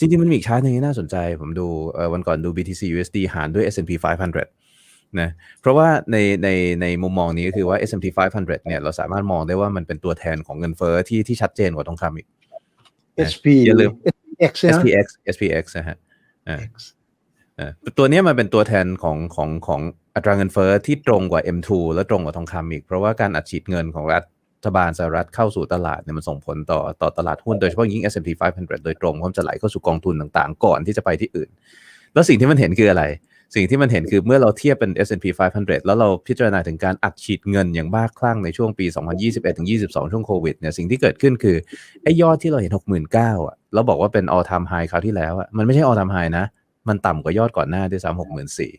จริงๆ มันมีอีกชาร์ตหนึงที่น่าสนใจ ผมดูเอ่อวันก่อนดู BTC USD หารด้วย S&P 500 นะ เพราะว่าในในในมุมมองนี้ก็คือว่า S&P 500 เนี่ย เราสามารถมองได้ว่ามันเป็นตัวแทนของเงินเฟ้อที่ที่ชัดเจนกว่าทองคำอีก SP อย่าลืม SPX ใช่ไหม SPX SPX นะฮะอ่าเอ่อตัวเนี้ยมันเป็นตัวแทนของของของอัตราเงินเฟ้อที่ตรงกว่า M2 และตรงกว่าทองคำอีก เพราะว่าการอัดฉีดเงินของรัฐ ฐบาลสหรัฐเข้าสู่ตลาดเนี่ยมันส่งผลต่อต่อตลาดหุ้นโดยเฉพาะยิ่ง S&P 500 โดยตรงเพราะมันจะไหลเข้าสู่กองทุนต่างๆ ก่อนที่จะไปที่อื่น แล้วสิ่งที่มันเห็นคืออะไร สิ่งที่มันเห็นคือเมื่อเราเทียบเป็น S&P 500 แล้วเราพิจารณาถึงการอัดฉีดเงินอย่างบ้าคลั่งในช่วงปี 2021-22 ช่วงโควิดเนี่ยสิ่งที่เกิดขึ้นคือไอ้ยอดที่เราเห็น 69,000อะเราบอกว่าเป็น all time high คราวที่แล้วอะมันไม่ใช่ all time high นะ มันต่ำกว่ายอดก่อนหน้าด้วยซ้ำหกหมื่นสี่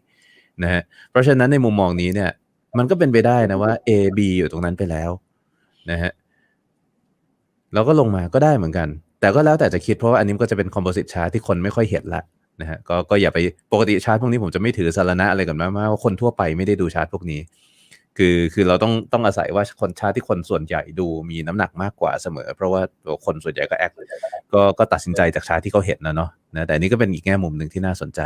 นะฮะเพราะฉะนั้นในมุมมองนี้เนี่ยมันก็เป็นไปได้นะว่า A B อยู่ตรงนั้นไปแล้ว นะฮะแล้วก็ลงมาก็ได้เหมือนกัน แต่ก็แล้วแต่จะคิดเพราะว่าอันนี้ก็จะเป็นคอมโพสิตชาร์ตที่คนไม่ค่อยเห็นละนะฮะก็ก็อย่าไปปกติชาร์ตพวกนี้ผมจะไม่ถือสารณะอะไรกันมากว่าคนทั่วไปไม่ได้ดูชาร์ตพวกนี้ คือคือเราต้องต้องอาศัยว่าคนชาติที่คนส่วนใหญ่ดูมีน้ำหนักมากกว่าเสมอ เพราะว่าคนส่วนใหญ่ก็แอคก็ก็ตัดสินใจจากชาร์ตที่เขาเห็นนะเนาะนะแต่นนี้ก็เป็นอีกแง่มุมหนึ่งที่น่าสนใจ